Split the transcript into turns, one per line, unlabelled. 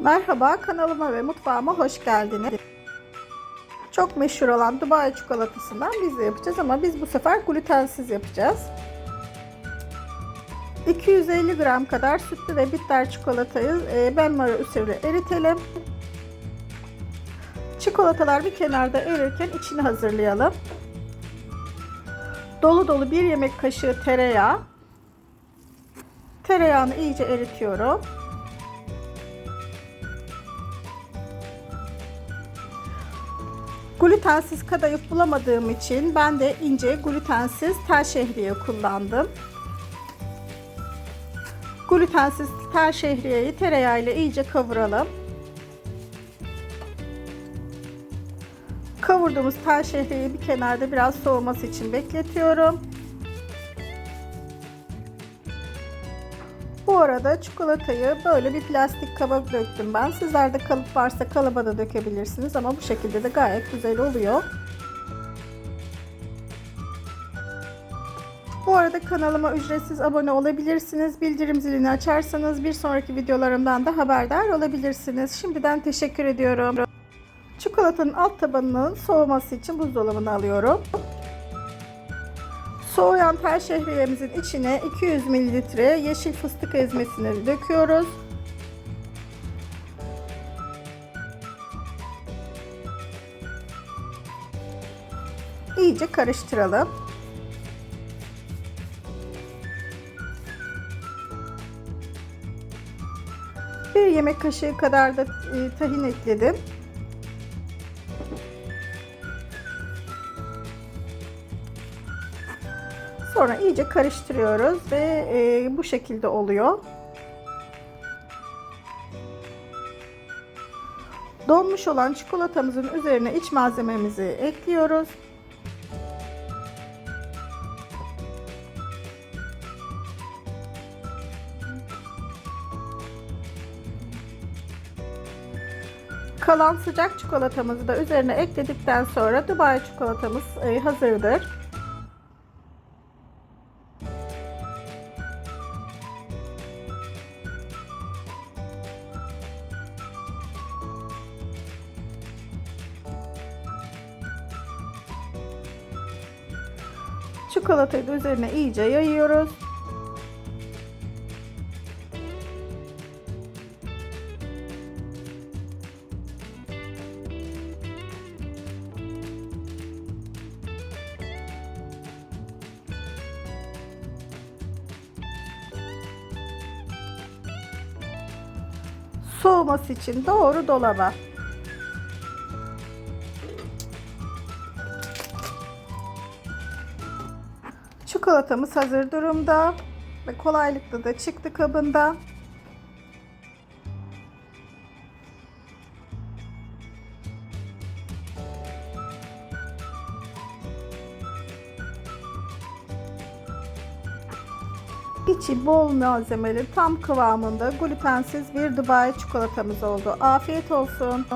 Merhaba kanalıma ve mutfağıma hoş geldiniz. Çok meşhur olan Dubai çikolatasından biz de yapacağız ama biz bu sefer glutensiz yapacağız. 250 gram kadar sütlü ve bitter çikolatayı e, benmari usulü eritelim. Çikolatalar bir kenarda erirken içini hazırlayalım. Dolu dolu bir yemek kaşığı tereyağı. Tereyağını iyice eritiyorum. Glutensiz kadayıf bulamadığım için ben de ince glutensiz tel şehriye kullandım. Glutensiz tel şehriyeyi tereyağı ile iyice kavuralım. Kavurduğumuz tel şehriyeyi bir kenarda biraz soğuması için bekletiyorum. Bu arada çikolatayı böyle bir plastik kaba döktüm ben. Sizlerde kalıp varsa kalıba da dökebilirsiniz ama bu şekilde de gayet güzel oluyor. Bu arada kanalıma ücretsiz abone olabilirsiniz. Bildirim zilini açarsanız bir sonraki videolarımdan da haberdar olabilirsiniz. Şimdiden teşekkür ediyorum. Çikolatanın alt tabanının soğuması için buzdolabına alıyorum. Soğuyan tel şehriyemizin içine 200 ml yeşil fıstık ezmesini döküyoruz. İyice karıştıralım. Bir yemek kaşığı kadar da e, tahin ekledim. Sonra iyice karıştırıyoruz ve e, bu şekilde oluyor. Donmuş olan çikolatamızın üzerine iç malzememizi ekliyoruz. Kalan sıcak çikolatamızı da üzerine ekledikten sonra Dubai çikolatamız e, hazırdır. Çikolatayı da üzerine iyice yayıyoruz. Soğuması için doğru dolaba. Çikolatamız hazır durumda ve kolaylıkla da çıktı kabında. İçi bol malzemeli, tam kıvamında glutensiz bir Dubai çikolatamız oldu. Afiyet olsun.